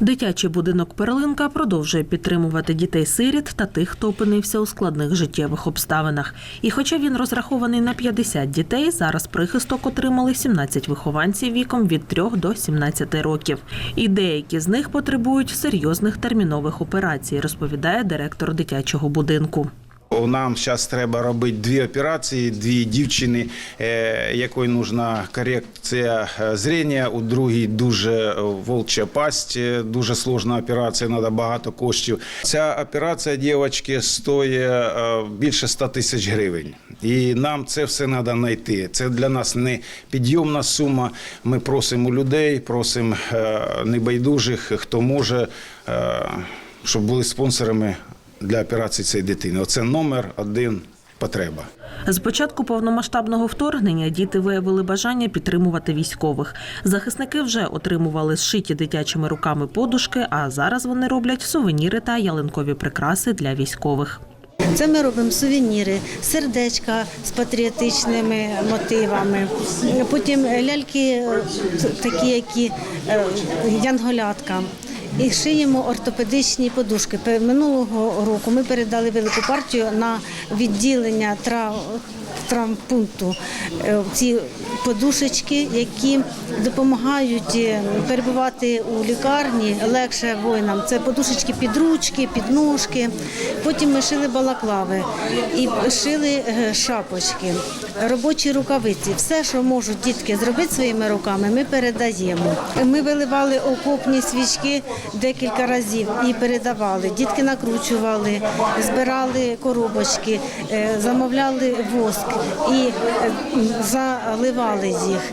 Дитячий будинок Перлинка продовжує підтримувати дітей-сиріт та тих, хто опинився у складних життєвих обставинах. І хоча він розрахований на 50 дітей, зараз прихисток отримали 17 вихованців віком від 3 до 17 років. І деякі з них потребують серйозних термінових операцій, розповідає директор дитячого будинку. Нам зараз треба робити дві операції, дві дівчини, е, якої нужна корекція е, зрення, у другій дуже е, волча пасть, дуже сложна операція, треба багато коштів. Ця операція дівчатки стоїть більше 100 тисяч гривень. І нам це все треба знайти. Це для нас не підйомна сума. Ми просимо людей, просимо небайдужих, хто може, щоб були спонсорами для операції цієї дитини. Оце номер один потреба. З початку повномасштабного вторгнення діти виявили бажання підтримувати військових. Захисники вже отримували зшиті дитячими руками подушки, а зараз вони роблять сувеніри та ялинкові прикраси для військових. Це ми робимо сувеніри, сердечка з патріотичними мотивами. Потім ляльки е, такі, які е, янголятка. І шиємо ортопедичні подушки. Минулого року ми передали велику партію на відділення трав- травмпункту. Е, Ці подушечки, які допомагають е, перебувати у лікарні легше воїнам. Це подушечки під ручки, під ножки. Потім ми шили балаклави і шили е, шапочки, робочі рукавиці. Все, що можуть дітки зробити своїми руками, ми передаємо. Ми виливали окопні свічки декілька разів і передавали. Дітки накручували, збирали коробочки, замовляли воск і е, заливали їх.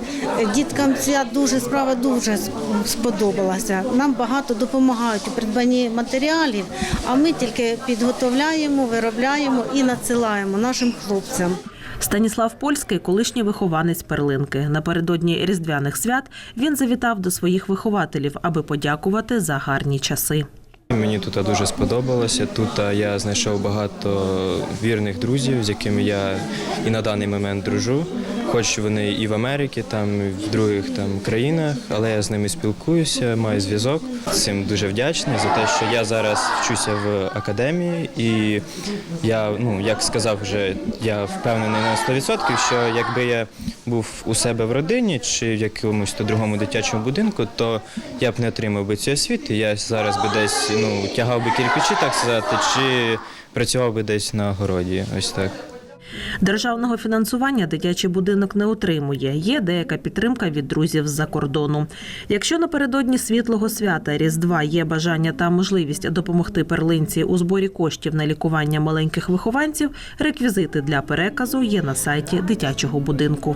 Діткам ця дуже справа дуже сподобалася. Нам багато допомагають у придбанні матеріалів, а ми тільки підготовляємо, виробляємо і надсилаємо нашим хлопцям. Станіслав Польський, колишній вихованець перлинки. Напередодні різдвяних свят він завітав до своїх вихователів, аби подякувати за гарні часи. Мені тут дуже сподобалося. Тут я знайшов багато вірних друзів, з якими я і на даний момент дружу. Хоч вони і в Америці, там і в других там країнах, але я з ними спілкуюся, маю зв'язок. Цим дуже вдячний за те, що я зараз вчуся в академії, і я, ну як сказав вже, я впевнений на 100%, що якби я був у себе в родині чи в якомусь то другому дитячому будинку, то я б не отримав би цієї освіти. Я зараз би десь ну тягав би кирпичі, так сказати, чи працював би десь на городі. Ось так. Державного фінансування дитячий будинок не отримує. Є деяка підтримка від друзів з-за кордону. Якщо напередодні світлого свята Різдва є бажання та можливість допомогти перлинці у зборі коштів на лікування маленьких вихованців, реквізити для переказу є на сайті дитячого будинку.